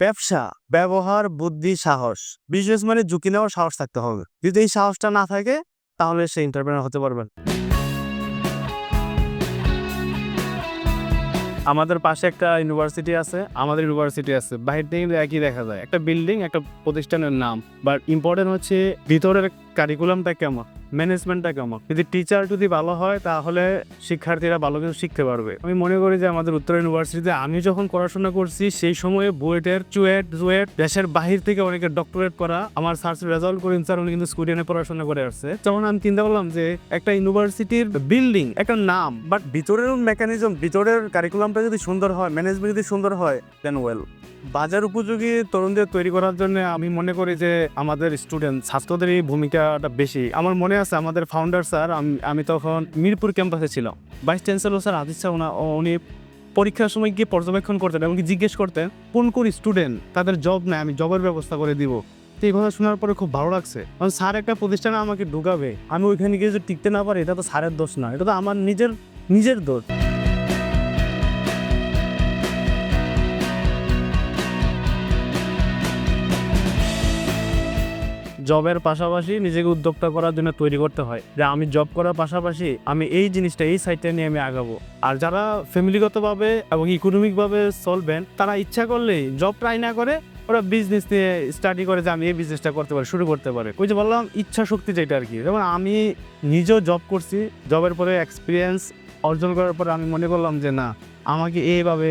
ব্যবসা, ব্যবহার, বুদ্ধি, সাহস। বিজনেস মানে ঝুঁকি নেওয়ার সাহস থাকতে হবে। যদি এই সাহসটা না থাকে, তাহলে সে এন্টারপ্রেনার হতে পারবেন আমাদের পাশে একটা ইউনিভার্সিটি আছে, আমাদের ইউনিভার্সিটি আছে। বাইরে থেকে একই দেখা যায়। একটা বিল্ডিং একটা প্রতিষ্ঠানের নাম। বাট ইম্পর্টেন্ট হচ্ছে ভিতরের কারিকুলামটা কেমন? ম্যানেজমেন্টটা কেমন? যদি টিচার যদি ভালো হয়, তাহলে শিক্ষার্থীরা ভালো কিছু শিখতে পারবে। আমি মনে করি যে আমাদের উত্তর ইউনিভার্সিটিতে আমি যখন পড়াশোনা করছি, সেই সময়ে বুয়েটের, চুয়েট, জুয়েট, দেশের বাহির থেকে অনেকে ডক্টরেট করা, আমার সার্চ রেজাল্ট করেন স্যার উনি কিন্তু স্কুডিয়ানে পড়াশোনা করে আসছে। তখন আমি চিন্তা করলাম যে একটা ইউনিভার্সিটির বিল্ডিং একটা নাম বাট ভিতরের মেকানিজম ভিতরের কারিকুলামটা যদি সুন্দর হয় ম্যানেজমেন্ট যদি সুন্দর হয় দেন ওয়েল বাজার উপযোগী তরুণদের তৈরি করার জন্য আমি মনে করি যে আমাদের স্টুডেন্ট ছাত্রদের এই ভূমিকাটা বেশি। আমার মনে আছে আমাদের ফাউন্ডার স্যার, আমি- তখন মিরপুর ক্যাম্পাসে ছিলাম। Vice chancellor sir Adit sir উনি পরীক্ষার সময় গিয়ে পর্যবেক্ষণ করতেন এমনকি জিজ্ঞেস করতেন, কোন কোন স্টুডেন্ট তাদের জব নেয়, আমি জবের ব্যবস্থা করে দিব? তো এই কথা শোনার পরে খুব ভালো লাগছে। কারণ স্যার একটা প্রতিষ্ঠানে আমাকে ঢুকাবে, আমি ওইখানে গিয়ে যদি টিকতে না পারি, এটা তো স্যারের দোষ না, এটা তো আমার নিজের নিজের দোষ। জবের পাশাপাশি নিজেকে উদ্যোক্তা করার জন্য তৈরি করতে হয়। যে আমি জব করার পাশাপাশি আমি এই জিনিসটা, এই সাইডটা নিয়ে আমি আগাবো। আর যারা ফ্যামিলিগতভাবে এবং ইকোনমিকভাবে চলবেন, তারা ইচ্ছা করলেই জব ট্রাই না করে ওরা বিজনেস নিয়ে স্টাডি করে যে আমি এই বিজনেসটা করতে পারি, শুরু করতে পারে। ওই যে বললাম ইচ্ছা শক্তি যেটা আর কি। যেমন আমি নিজেও জব করছি, জবের পরে এক্সপিরিয়েন্স অর্জন করার পরে আমি মনে করলাম যে না, আমাকে এইভাবে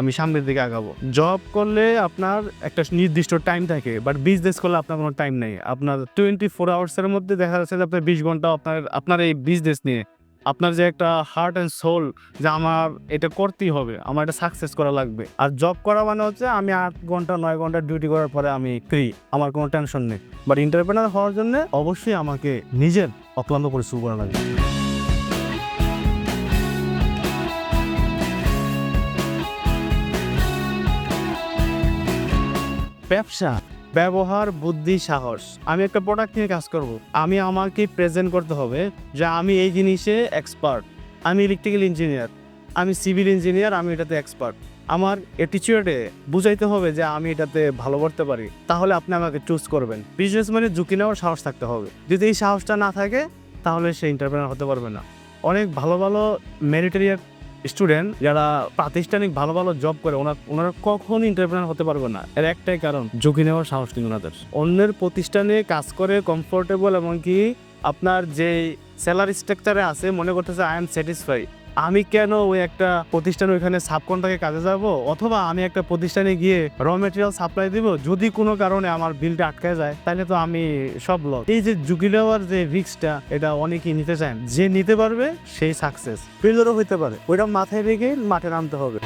আমি সামনের দিকে আগাবো। জব করলে আপনার একটা নির্দিষ্ট টাইম থাকে বাট বিজনেস করলে আপনার কোনো টাইম নেই। আপনার টোয়েন্টি ফোর আওয়ার্সের মধ্যে দেখা যাচ্ছে যে আপনার বিশ ঘণ্টা আপনার আপনার এই বিজনেস নিয়ে, আপনার যে একটা হার্ট অ্যান্ড সোল যে আমার এটা করতেই হবে, আমার এটা সাকসেস করা লাগবে। আর জব করা মানে হচ্ছে আমি আট ঘণ্টা, নয় ঘণ্টা ডিউটি করার পরে আমি ফ্রি আমার কোনো টেনশন নেই। বাট এন্টারপ্রেনার হওয়ার জন্য অবশ্যই আমাকে নিজের অক্লান্ত পরিশ্রম করা লাগবে। ব্যবসা, ব্যবহার, বুদ্ধি, সাহস। আমি একটা প্রোডাক্ট নিয়ে কাজ করব। আমি আমাকে প্রেজেন্ট করতে হবে যে আমি এই জিনিসে এক্সপার্ট আমি ইলেকট্রিক্যাল ইঞ্জিনিয়ার আমি সিভিল ইঞ্জিনিয়ার আমি এটাতে এক্সপার্ট আমার অ্যাটিচিউডে বুঝাইতে হবে যে আমি এটাতে ভালো করতে পারি। তাহলে আপনি আমাকে চুজ করবেন। বিজনেস মানে ঝুঁকি নেওয়ার সাহস থাকতে হবে। যদি এই সাহসটা না থাকে, তাহলে সে ইন্টারপ্রেনার হতে পারবে না। অনেক ভালো ভালো মেরিটেরিয়ার স্টুডেন্ট যারা প্রাতিষ্ঠানিক ভালো ভালো জব করে, ওনার, ওনারা কখন ইন্টারপ্রেনার হতে পারবে না। এর একটাই কারণ, ঝুঁকি নেওয়ার সাহস নেই ওনাদের। অন্যের প্রতিষ্ঠানে কাজ করে কমফোর্টেবল এমনকি আপনার যে স্যালারি স্ট্রাকচারে আছে, মনে করতেছে আই এম স্যাটিসফাই আমি কেন ওই একটা প্রতিষ্ঠান ওইখানে সাবকন্ট্রাক্টে কাজে যাব? অথবা আমি একটা প্রতিষ্ঠানে গিয়ে র মেটেরিয়াল সাপ্লাই দিব, যদি কোনো কারণে আমার বিলটা আটকে যায়, তাহলে তো আমি সব লস এই যে ঝুঁকি নেওয়ার যে রিক্সটা এটা অনেকেই নিতে চান যে নিতে পারবে, সেই সাকসেস ফেলিওরও হইতে পারে। ওইটা মাথায় রেখে মাঠে নামতে হবে।